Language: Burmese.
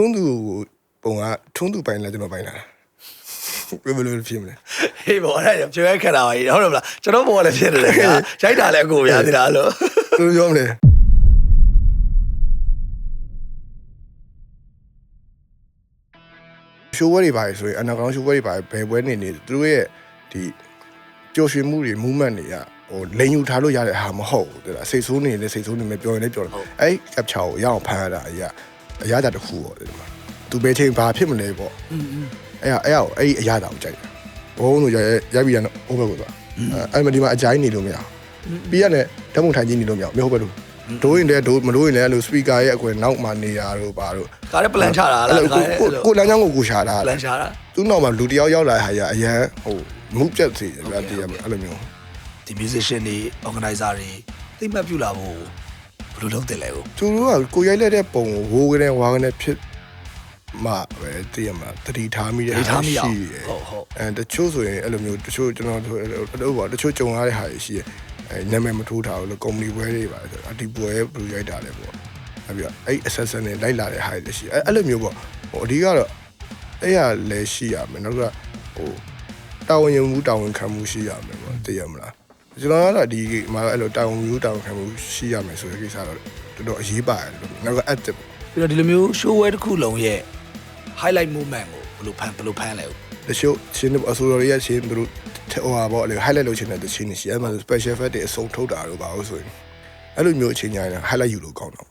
ထုံးသူပုံကထုံးသူပိုင်လားကျွန်တော်ပိုင်လားဘယ်လိုဖြစ်မလဲဟေးဘောအဲ့ဒါကျွဲခက်တာပါကြီးဟုတ်တယ်မလားကျွန်တော်ဘောလည်းဖြစ်နေတယ်ဗျာရိုက်တာလည်းအကိုများသေးတာလို့ဘယ်လိုပြောမလဲရှိုးဝဲတွေပါလေဆိုရင်အနာကောင်ရှိုးဝဲတွေပါဘယ်ပွဲနေနေသူတို့ရဲ့ဒီပျော်ရွှင်မှုတွေ movement တွေကဟိုလိန်ယူထားလို့ရတဲ့ဟာမဟုတ်ဘူးတဲ့လားစိတ်ဆိုးနေလေစိတ်ဆိုးနေမယ်ပြောရင်လည်းပြောတယ်အဲ့ capture ကိုရအောင်ဖမ်းရတာအရာ အရာတာတစ်ခုပေါ့တဲ့ဒီမှာသူပဲချိန်ဘာဖြစ်မလဲပေါ့အဲ့အဲ့အဲ့အဲ့အရာတာကိုကြိုက်တယ်ဘုံတို့ရရိုက်ပြီးရတော့ဟိုဘက်ကိုသွားအဲ့မဒီမှာအကြိုင်းနေလို့မရဘူးပြီးရတယ်ဓာတ်ပုံထိုင်ကြည့်နေလို့မရဘူးမဟုတ်ဘက်လို့ဒိုးရင်လည်းဒိုးမဒိုးရင်လည်းအဲ့လို speaker ရဲ့အကွယ်နောက်မှာနေရတော့ပါတော့ဒါလည်း plan ချတာလားအဲ့လိုဒါကိုလည်းကိုကိုလမ်းကြောင်းကိုကိုရှာတာ plan ချတာသူ့နောက်မှာလူတယောက်ရောက်လာတဲ့ဟာကြီးအရန်ဟိုမုပြတ်စီဗျာတရားအဲ့လိုမျိုးဒီ musician တွေ organizer တွေသိမှတ်ပြုလာဖို့ ဘယ်လိုလုပ်တယ်လဲကိုသူတို့ကကိုရိုက်လိုက်တဲ့ပုံကိုဝိုးကနေဝါကနေဖြစ်မှပဲတည်ရမှာတတိထားမိတဲ့ဒီထားမရအောင်ရှိတယ်ဟုတ်ဟုတ်အဲတချို့ဆိုရင်အဲ့လိုမျိုးတချို့ကျွန်တော်တို့အဲ့လိုပေါ့တချို့ကြုံရတဲ့ဟာရှိရအဲနာမည်မထိုးထားဘူးလို့ကုမ္ပဏီဘွဲတွေပါဆိုအဒီဘွဲဘလူရိုက်တာလေပေါ့အဲ့ပြီးတော့အဲ့ assassin တွေလိုက်လာတဲ့ဟာတွေရှိအဲ့အဲ့လိုမျိုးပေါ့ဟိုအဓိကတော့အဲ့ရလည်းရှိရမယ်နောက်ကဟိုတာဝန်ယူမှုတာဝန်ခံမှုရှိရမယ်ပေါ့သိရမလား ကျွန်တော်ကတော့ဒီမှာအဲ့လိုတာဝန်ယူတာဝန်ခံမှုရှိရမယ်ဆိုတဲ့ကိစ္စတော့တော်တော်အရေးပါတယ်လို့နောက်က active ပြီးတော့ဒီလိုမျိုး show way တစ်ခုလုံးရဲ့ highlight moment ကိုဘယ်လိုဖန်ဘယ်လိုဖန်လဲကိုတချို့ချင်းအဆိုတော်ရဲ့ချင်းတို့ဟိုဟာပေါ့လေ highlight လုပ်ချင်တဲ့ချင်းရှိအဲ့မှာ special effect တွေအစုံထုတ်တာတို့ပါလို့ဆိုရင်အဲ့လိုမျိုးအချိန်ညာရင် highlight ယူလို့ကောင်းတော့